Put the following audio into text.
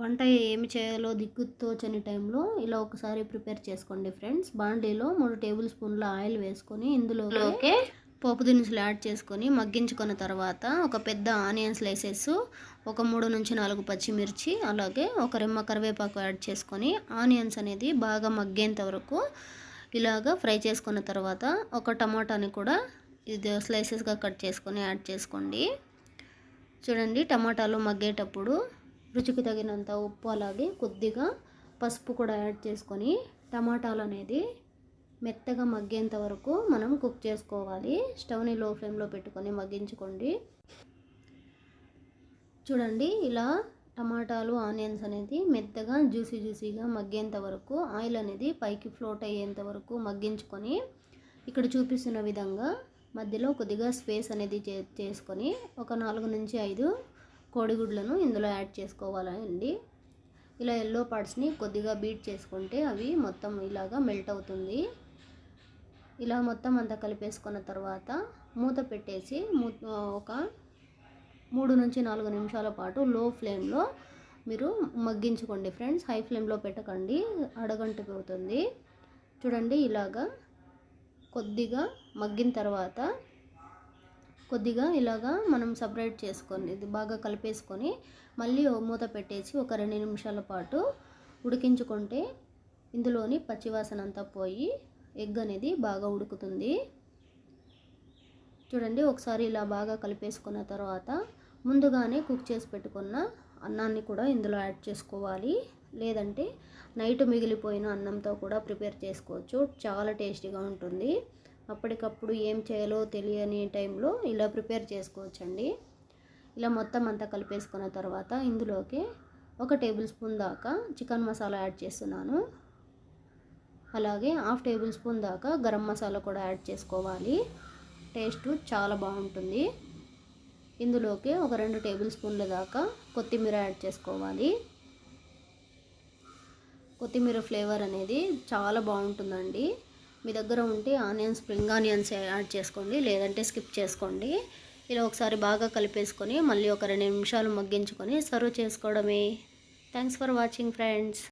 వంట ఏమి చేయాలో దిక్కు తోచని టైంలో ఇలా ఒకసారి ప్రిపేర్ చేసుకోండి ఫ్రెండ్స్. బాండీలో మూడు టేబుల్ స్పూన్ల ఆయిల్ వేసుకొని ఇందులోకి పోపు దినుసులు యాడ్ చేసుకొని మగ్గించుకున్న తర్వాత ఒక పెద్ద ఆనియన్ స్లైసెస్ ఒక మూడు నుంచి నాలుగు పచ్చిమిర్చి అలాగే ఒక రెమ్మ కరివేపాకు యాడ్ చేసుకొని ఆనియన్స్ అనేది బాగా మగ్గేంత వరకు ఇలాగా ఫ్రై చేసుకున్న తర్వాత ఒక టమాటాని కూడా ఇది స్లైసెస్గా కట్ చేసుకొని యాడ్ చేసుకోండి. చూడండి టమాటాలు మగ్గేటప్పుడు రుచికి తగినంత ఉప్పు అలాగే కొద్దిగా పసుపు కూడా యాడ్ చేసుకొని టమాటాలు అనేది మెత్తగా మగ్గేంత వరకు మనం కుక్ చేసుకోవాలి. స్టవ్ని లో ఫ్లేమ్లో పెట్టుకొని మగ్గించుకోండి. చూడండి ఇలా టమాటాలు ఆనియన్స్ అనేది మెత్తగా జ్యూసీ జ్యూసీగా మగ్గేంత వరకు ఆయిల్ అనేది పైకి ఫ్లోట్ అయ్యేంత వరకు మగ్గించుకొని ఇక్కడ చూపిస్తున్న విధంగా మధ్యలో కొద్దిగా స్పేస్ అనేది చేసుకొని ఒక నాలుగు నుంచి ఐదు కోడిగుడ్లను ఇందులో యాడ్ చేసుకోవాలండి. ఇలా ఎల్లో పార్ట్స్ని కొద్దిగా బీట్ చేసుకుంటే అవి మొత్తం ఇలాగా మెల్ట్ అవుతుంది. ఇలా మొత్తం అంతా కలిపేసుకున్న తర్వాత మూత పెట్టేసి ఒక మూడు నుంచి నాలుగు నిమిషాల పాటు లో ఫ్లేమ్లో మీరు మగ్గించుకోండి ఫ్రెండ్స్ హై ఫ్లేమ్లో పెట్టకండి. అడగంటిపోతుంది చూడండి ఇలాగా కొద్దిగా మగ్గిన తర్వాత కొద్దిగా ఇలాగా మనం సపరేట్ చేసుకొని ఇది బాగా కలిపేసుకొని మళ్ళీ మూత పెట్టేసి ఒక రెండు నిమిషాల పాటు ఉడికించుకుంటే ఇందులోని పచ్చివాసన అంతా పోయి ఎగ్ అనేది బాగా ఉడుకుతుంది. చూడండి ఒకసారి ఇలా బాగా కలిపేసుకున్న తర్వాత ముందుగానే కుక్ చేసి పెట్టుకున్న అన్నాన్ని కూడా ఇందులో యాడ్ చేసుకోవాలి. లేదంటే నైట్ మిగిలిపోయిన అన్నంతో కూడా ప్రిపేర్ చేసుకోవచ్చు. చాలా టేస్టీగా ఉంటుంది. అప్పటికప్పుడు ఏం చేయాలో తెలియని టైంలో ఇలా ప్రిపేర్ చేసుకోవచ్చండి. ఇలా మొత్తం అంతా కలిపేసుకున్న తర్వాత ఇందులోకి ఒక టేబుల్ స్పూన్ దాకా చికెన్ మసాలా యాడ్ చేస్తున్నాను. అలాగే హాఫ్ టేబుల్ స్పూన్ దాకా గరం మసాలా కూడా యాడ్ చేసుకోవాలి. టేస్ట్ చాలా బాగుంటుంది. ఇందులోకి ఒక రెండు టేబుల్ స్పూన్ల దాకా కొత్తిమీర యాడ్ చేసుకోవాలి. కొత్తిమీర ఫ్లేవర్ అనేది చాలా బాగుంటుందండి. మీ దగ్గర ఉంటే ఆనియన్ స్ప్రింగ్ ఆనియన్స్ యాడ్ చేసుకోండి లేదంటే స్కిప్ చేసుకోండి. ఇలా ఒకసారి బాగా కలిపేసుకొని మళ్ళీ ఒక రెండు నిమిషాలు మగ్గించుకొని సర్వ్ చేసుకోవడమే. Thanks for watching friends